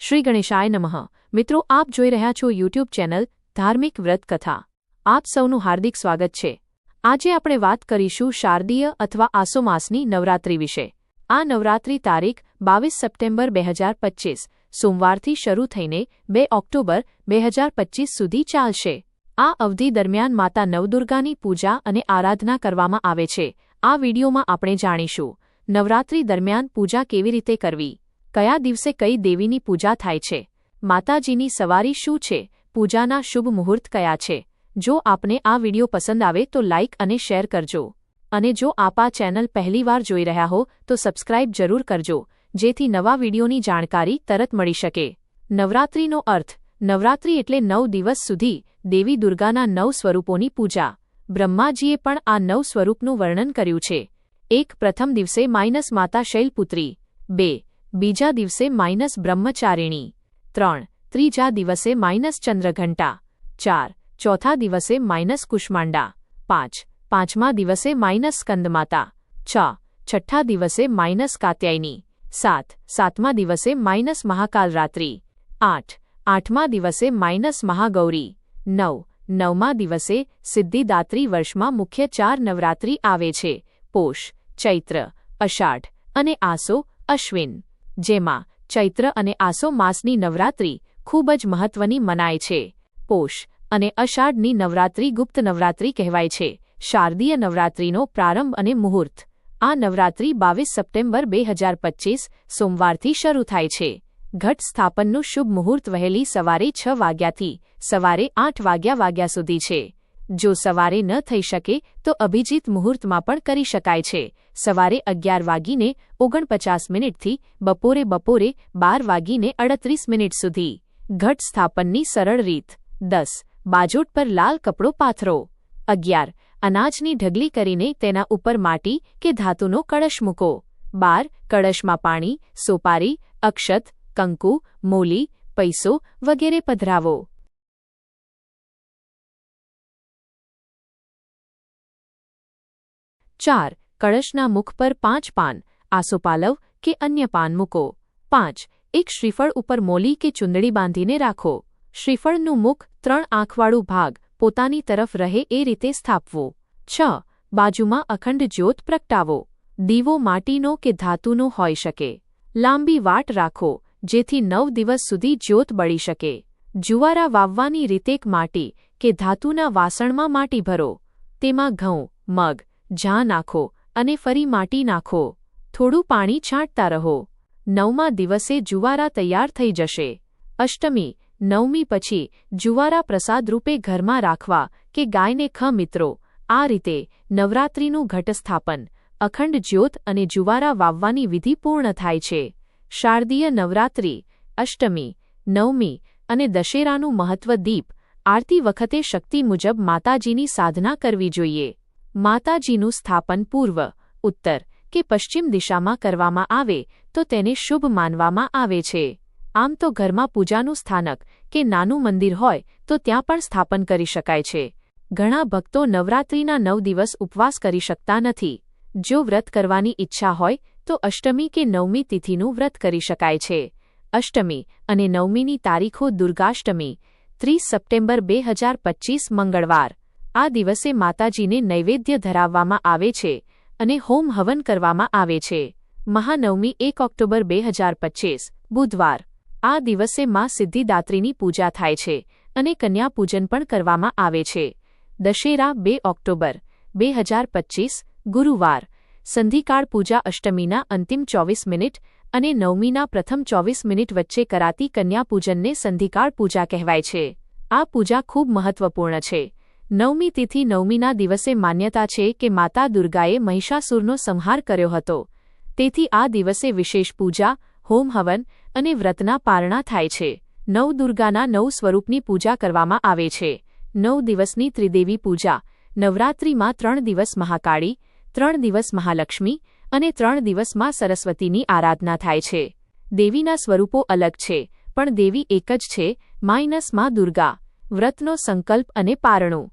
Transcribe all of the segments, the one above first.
શ્રી ગણેશાય નમઃ. મિત્રો, આપ જોઈ રહ્યા છો યુટ્યુબ ચેનલ ધાર્મિક વ્રત કથા. આપ સૌનું હાર્દિક સ્વાગત છે. આજે આપણે વાત કરીશું શારદીય અથવા આસો માસની નવરાત્રી વિશે. આ નવરાત્રી તારીખ બાવીસ સપ્ટેમ્બર બે હજાર પચ્ચીસ સોમવારથી શરૂ થઈને બે ઓક્ટોબર બે હજાર પચ્ચીસ સુધી ચાલશે. આ અવધિ દરમિયાન માતા નવદુર્ગાની પૂજા અને આરાધના કરવામાં આવે છે. આ વિડીયોમાં આપણે જાણીશું નવરાત્રી દરમિયાન પૂજા કેવી રીતે કરવી કયા દિવસે કઈ દેવીની પૂજા થાય છે? માતાજીની સવારી શું છે? પૂજાના શુભ મુહૂર્ત કયા છે? જો આપને આ વિડિયો પસંદ આવે તો લાઇક અને શેર કરજો. અને જો આપ આ ચેનલ પહેલીવાર જોઈ રહ્યા હો, તો સબસ્ક્રાઇબ જરૂર કરજો, જેથી નવા વિડિયોની જાણકારી તરત મળી શકે. નવરાત્રિનો અર્થ, નવરાત્રિ એટલે નવ દિવસ સુધી દેવી દુર્ગાના નવ સ્વરૂપોની પૂજા. બ્રહ્માજીએ પણ આ નવ સ્વરૂપનું વર્ણન કર્યું છે. એક પ્રથમ દિવસે માઇનસ માતા શૈલપુત્રી. બે બીજા દિવસે માઇનસ બ્રહ્મચારિણી. ત્રણ, ત્રીજા દિવસે માઇનસ ચંદ્રઘંટા. ચાર, ચોથા દિવસે માઇનસ કુષ્માંડા. પાંચ, પાંચમા દિવસે માઇનસ સ્કંદમાતા. છ, છઠ્ઠા દિવસે માઇનસ કાત્યાયની. સાત, સાતમા દિવસે માઇનસ મહાકાલરાત્રિ આઠ, આઠમા દિવસે માઇનસ મહાગૌરી. નવ, નવમા દિવસે સિદ્ધિદાત્રી વર્ષમાં મુખ્ય ચાર નવરાત્રિ આવે છે. પોષ, ચૈત્ર, અષાઢ અને આસો, અશ્વિન. જેમાં ચૈત્ર અને આસો માસની નવરાત્રી ખૂબ જ મહત્વની મનાય છે. પોષ અને અષાઢની નવરાત્રી ગુપ્ત નવરાત્રી કહેવાય છે. શારદીય નવરાત્રીનો પ્રારંભ અને મુહૂર્ત. આ નવરાત્રી બાવીસ સપ્ટેમ્બર બે હજાર પચ્ચીસ સોમવારથી શરૂ થાય છે. ઘટ સ્થાપનનું શુભ મુહૂર્ત વહેલી સવારે છ વાગ્યાથી સવારે આઠ વાગ્યા વાગ્યા સુધી છે. જો સવારે ન થઈ શકે તો અભિજીત મુહૂર્તમાં પણ કરી શકાય છે. સવારે અગિયાર વાગીને ઓગણપચાસ મિનિટથી બપોરે બપોરે બાર વાગીને અડત્રીસ મિનિટ સુધી. ઘટ સ્થાપનની સરળ રીત. દસ. બાજોટ પર લાલ કપડો પાથરો. અગિયાર. અનાજની ઢગલી કરીને તેના ઉપર માટી કે ધાતુનો કળશ મૂકો. બાર. કળશમાં પાણી, સોપારી, અક્ષત, કંકુ, મોલી, પૈસો વગેરે પધરાવો. ચાર. કળશના મુખ પર પાંચ પાન આસોપાલવ કે અન્ય પાન મૂકો. પાંચ, એક શ્રીફળ ઉપર મોલી કે ચુંદડી બાંધીને રાખો. શ્રીફળનું મુખ ત્રણ આંખવાળું ભાગ પોતાની તરફ રહે એ રીતે સ્થાપવો. છ, બાજુમાં અખંડ જ્યોત પ્રગટાવો. દીવો માટીનો કે ધાતુનો હોઈ શકે. લાંબી વાટ રાખો, જેથી નવ દિવસ સુધી જ્યોત બળી શકે. જુવારા વાવવાની રીતેક માટી કે ધાતુના વાસણમાં માટી ભરો. તેમાં ઘઉં, મગ, ઝા નાખો અને ફરી માટી નાખો. થોડું પાણી છાંટતા રહો. નવમા દિવસે જુવારા તૈયાર થઈ જશે. અષ્ટમી, નવમી પછી જુવારા પ્રસાદ રૂપે ઘરમાં રાખવા કે ગાયને ખ મિત્રો. આ રીતે નવરાત્રિનું ઘટસ્થાપન, અખંડ જ્યોત અને જુવારા વાવવાની વિધિ પૂર્ણ થાય છે. શારદીય નવરાત્રિ, અષ્ટમી, નવમી અને દશેરાનું મહત્વ દીપ, આરતી વખતે શક્તિ મુજબ માતાજીની સાધના કરવી જોઈએ. માતાજીનું સ્થાપન પૂર્વ, ઉત્તર કે પશ્ચિમ દિશામાં કરવામાં આવે તો તેને શુભ માનવામાં આવે છે. આમ તો ઘરમાં પૂજાનું સ્થાનક કે નાનું મંદિર હોય તો ત્યાં પણ સ્થાપન કરી શકાય છે. ઘણા ભક્તો નવરાત્રિના નવ દિવસ ઉપવાસ કરી શકતા નથી. જો વ્રત કરવાની ઈચ્છા હોય તો અષ્ટમી કે નવમી તિથિનું વ્રત કરી શકાય છે. અષ્ટમી અને નવમીની તારીખો દુર્ગાષ્ટમી, ત્રીસ સપ્ટેમ્બર બે હજાર પચ્ચીસ મંગળવાર. આ દિવસે માતાજીને નૈવેદ્ય ધરાવવામાં આવે છે અને હોમ હવન કરવામાં આવે છે. મહાનવમી એક ઓક્ટોબર બે હજાર પચ્ચીસ બુધવાર. આ દિવસે માં સિદ્ધિદાત્રીની પૂજા થાય છે અને કન્યા પૂજન પણ કરવામાં આવે છે. દશેરા બે ઓક્ટોબર બે હજાર પચ્ચીસ ગુરુવાર. સંધિકાળ પૂજા અષ્ટમીના અંતિમ ચોવીસ મિનિટ અને નવમીના પ્રથમ ચોવીસ મિનિટ વચ્ચે કરાતી કન્યા પૂજનને સંધિકાળ પૂજા કહેવાય છે. આ પૂજા ખૂબ મહત્વપૂર્ણ છે. નવમી તિથિ નવમીના દિવસે માન્યતા છે કે માતા દુર્ગાએ મહિષાસુરનો સંહાર કર્યો હતો. તેથી આ દિવસે વિશેષ પૂજા, હોમ હવન અને વ્રતના પારણા થાય છે. નવ દુર્ગાના નવ સ્વરૂપની પૂજા કરવામાં આવે છે. નવ દિવસની ત્રિદેવી પૂજા, નવરાત્રિમાં ત્રણ દિવસ મહાકાળી, ત્રણ દિવસ મહાલક્ષ્મી અને ત્રણ દિવસમાં સરસ્વતીની આરાધના થાય છે. દેવીના સ્વરૂપો અલગ છે, પણ દેવી એક જ છે, માઇનસમાં દુર્ગા, વ્રતનો સંકલ્પ અને પારણું.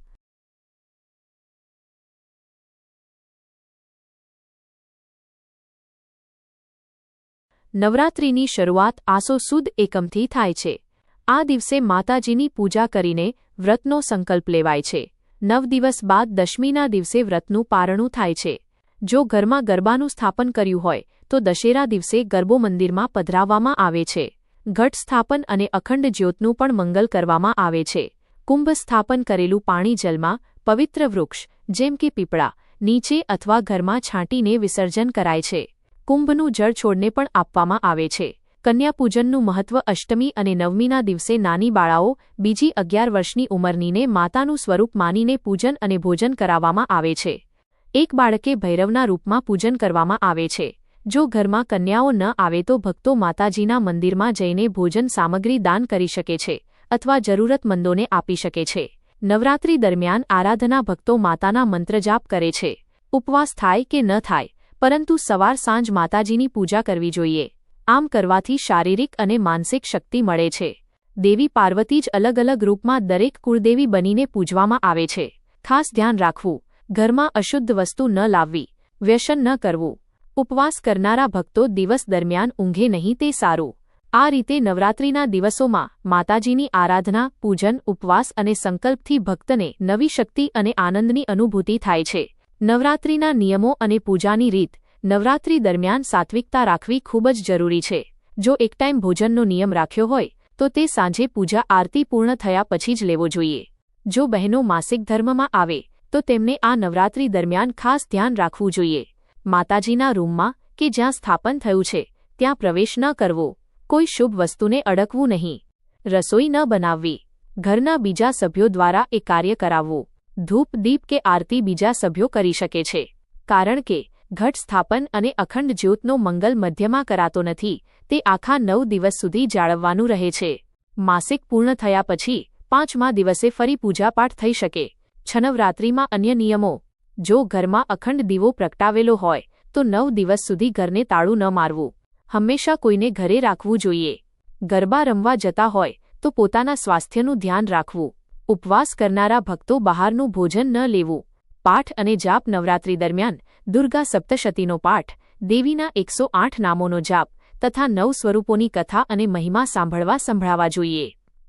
નવરાત્રિની શરૂઆત આસો સુદ એકમથી થાય છે. આ દિવસે માતાજીની પૂજા કરીને વ્રતનો સંકલ્પ લેવાય છે. નવ દિવસ બાદ દશમીના દિવસે વ્રતનું પારણું થાય છે. જો ઘરમાં ગરબાનું સ્થાપન કર્યું હોય, તો દશેરા દિવસે ગરબો મંદિરમાં પધરાવવામાં આવે છે. ઘટ સ્થાપન અને અખંડ જ્યોતનું પણ મંગલ કરવામાં આવે છે. કુંભ સ્થાપન કરેલું પાણી જલમાં, પવિત્ર વૃક્ષ, જેમ કે પીપળા, નીચે અથવા ઘરમાં છાંટીને વિસર્જન કરાય છે. કુંભનું જળ છોડને પણ આપવામાં આવે છે. કન્યાપૂજનનું મહત્વ અષ્ટમી અને નવમીના દિવસે નાની બાળાઓ, બીજી અગિયાર વર્ષની ઉંમરનીને માતાનું સ્વરૂપ માનીને પૂજન અને ભોજન કરાવવામાં આવે છે. એક બાળકે ભૈરવના રૂપમાં પૂજન કરવામાં આવે છે. જો ઘરમાં કન્યાઓ ન આવે તો ભક્તો માતાજીના મંદિરમાં જઈને ભોજન સામગ્રી દાન કરી શકે છે અથવા જરૂરતમંદોને આપી શકે છે. નવરાત્રી દરમિયાન આરાધના ભક્તો માતાના મંત્રજાપ કરે છે. ઉપવાસ થાય કે ન થાય? પરંતુ સવાર સાંજ માતાજીની પૂજા કરવી જોઈએ. આમ કરવાથી શારીરિક અને માનસિક શક્તિ મળે છે. દેવી પાર્વતી જ અલગ અલગ રૂપમાં દરેક કુળદેવી બનીને પૂજવામાં આવે છે. ખાસ ધ્યાન રાખવું. ઘરમાં અશુદ્ધ વસ્તુ ન લાવવી. વ્યસન ન કરવું. ઉપવાસ કરનારા ભક્તો દિવસ દરમિયાન ઊંઘે નહીં તે સારું. આ રીતે નવરાત્રિના દિવસોમાં માતાજીની આરાધના, પૂજન, ઉપવાસ અને સંકલ્પથી ભક્તને નવી શક્તિ અને આનંદની અનુભૂતિ થાય છે. નવરાત્રિના નિયમો અને પૂજાની રીત, નવરાત્રિ દરમિયાન સાત્વિકતા રાખવી ખૂબ જ જરૂરી છે. જો એક ટાઈમ ભોજનનો નિયમ રાખ્યો હોય, તો તે સાંજે પૂજા આરતી પૂર્ણ થયા પછી જ લેવો જોઈએ. જો બહેનો માસિક ધર્મમાં આવે, તો તેમને આ નવરાત્રિ દરમિયાન ખાસ ધ્યાન રાખવું જોઈએ. માતાજીના રૂમમાં કે જ્યાં સ્થાપન થયું છે, ત્યાં પ્રવેશ ન કરવો. કોઈ શુભ વસ્તુને અડકવું નહીં. રસોઈ ન બનાવવી. ઘરના બીજા સભ્યો દ્વારા એ કાર્ય કરાવવું. ધૂપ દીપ કે આરતી બીજા સભ્યો કરી શકે છે. કારણ કે, ઘટ સ્થાપન અને અખંડ જ્યોતનો મંગલ મધ્યમાં કરાતો નથી, તે આખા નવ દિવસ સુધી જાળવવાનું રહે છે. માસિક પૂર્ણ થયા પછી, પાંચમા દિવસે ફરી પૂજાપાઠ થઈ શકે. છનવરાત્રિમાં અન્ય નિયમો. જો ઘરમાં અખંડ દીવો પ્રગટાવેલો હોય, તો નવ દિવસ સુધી ઘરને તાળું ન મારવું. હંમેશા કોઈને ઘરે રાખવું જોઈએ. ગરબા રમવા જતા હોય, તો પોતાના સ્વાસ્થ્યનું ધ્યાન રાખવું. ઉપવાસ કરનારા ભક્તો બહારનું ભોજન ન લેવું. પાઠ અને જાપ નવરાત્રી દરમિયાન દુર્ગા સપ્તશતીનો પાઠ, દેવીના એકસો આઠ નામોનો જાપ તથા નવ સ્વરૂપોની કથા અને મહિમા સાંભળવા સંભળાવા જોઈએ.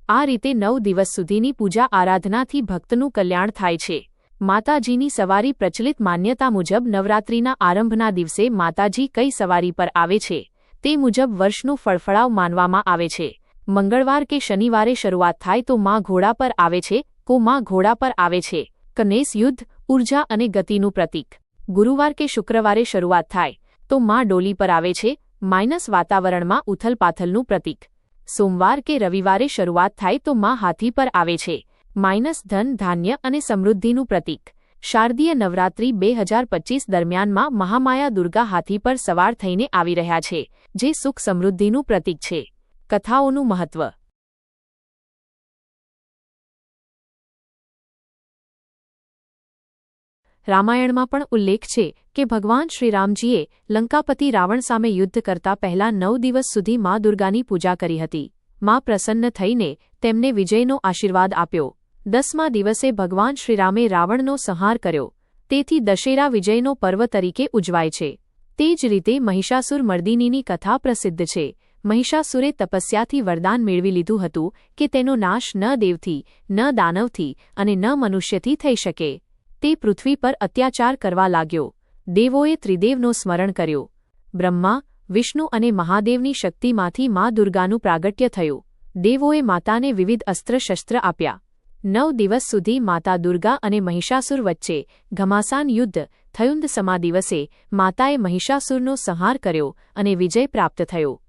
આ રીતે નવ દિવસ સુધીની પૂજા આરાધનાથી ભક્તનું કલ્યાણ થાય છે. માતાજીની સવારી પ્રચલિત માન્યતા મુજબ નવરાત્રિના આરંભના દિવસે માતાજી કઈ સવારી પર આવે છે તે મુજબ વર્ષનું ફળફળાવ માનવામાં આવે છે. મંગળવાર કે શનિવારે શરૂઆત થાય તો માં ઘોડા પર આવે છે, કો માં ઘોડા પર આવે છે. કનેસ યુદ્ધ, ઊર્જા અને ગતિનું પ્રતીક. ગુરુવાર કે શુક્રવારે શરૂઆત થાય, તો માં ડોલી પર આવે છે, માઇનસ વાતાવરણમાં ઉથલપાથલનું પ્રતીક. સોમવાર કે રવિવારે શરૂઆત થાય તો માં હાથી પર આવે છે, માઇનસ ધન, ધાન્ય અને સમૃદ્ધિનું પ્રતીક. શારદીય નવરાત્રી બે હજાર પચીસ દરમિયાનમાં મહામાયા દુર્ગા હાથી પર સવાર થઈને આવી રહ્યા છે, જે સુખ સમૃદ્ધિનું પ્રતીક છે. કથાઓનું મહત્વ. રામાયણમાં પણ ઉલ્લેખ છે કે ભગવાન શ્રીરામજીએ લંકાપતિ રાવણ સામે યુદ્ધ કરતા પહેલા નવ દિવસ સુધી મા દુર્ગાની પૂજા કરી હતી. મા પ્રસન્ન થઈને તેમને વિજયનો આશીર્વાદ આપ્યો. દસમા દિવસે ભગવાન શ્રીરામે રાવણનો સંહાર કર્યો. તેથી દશેરા વિજયનો પર્વ તરીકે ઉજવાય છે. તે જ રીતે મહિષાસુર મર્દિનીની કથા પ્રસિદ્ધ છે. મહિષાસુરે તપસ્યાથી વરદાન મેળવી લીધું હતું કે તેનો નાશ ન દેવથી, ન દાનવથી અને ન મનુષ્યથી થઈ શકે. તે પૃથ્વી પર અત્યાચાર કરવા લાગ્યો. દેવોએ ત્રિદેવનો સ્મરણ કર્યો. બ્રહ્મા, વિષ્ણુ અને મહાદેવની શક્તિમાંથી મા દુર્ગાનું પ્રાગટ્ય થયું. દેવોએ માતાને વિવિધ અસ્ત્રશસ્ત્ર આપ્યા. નવ દિવસ સુધી માતા દુર્ગા અને મહિષાસુર વચ્ચે ઘમાસાન યુદ્ધ થયુંદ સમા દિવસે માતાએ મહિષાસુરનો સંહાર કર્યો અને વિજય પ્રાપ્ત થયો.